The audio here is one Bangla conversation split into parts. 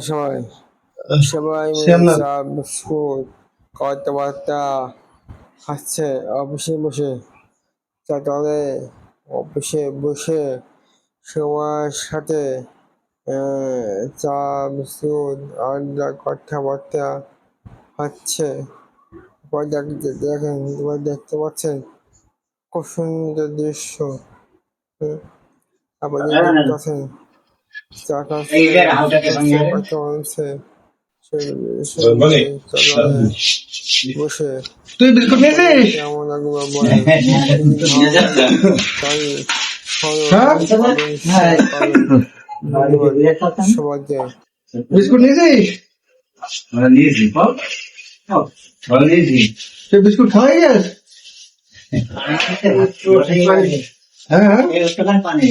সবাই সবাই বিস্কুট কথাবার্তা খাচ্ছে অফিসে বসে চাটালে অফিসে বসে সবার সাথে চা বিস্কুট আড্ডা কথাবার্তা হচ্ছে দেখেন এবার দেখতে পাচ্ছেন খুব সুন্দর দৃশ্য হুম। দেখতে পাচ্ছেন চা খাচ্ছে এইবার হালকাকে ভাঙিয়ে দেন। কথা বলছে সে- সে বলে। চাটালে বসে তুই বিস্কুট নিয়েছিস কেমন লাগল হ্যাঁ? বিস্কুট নিয়েছিস তুই বিস্কুট খাওয়াই গেছ হ্যাঁ হ্যাঁ দে।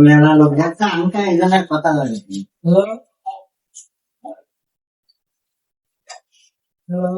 মেলা লোক যাচ্ছে আমি তো এই জন্য কথা বলি Hello?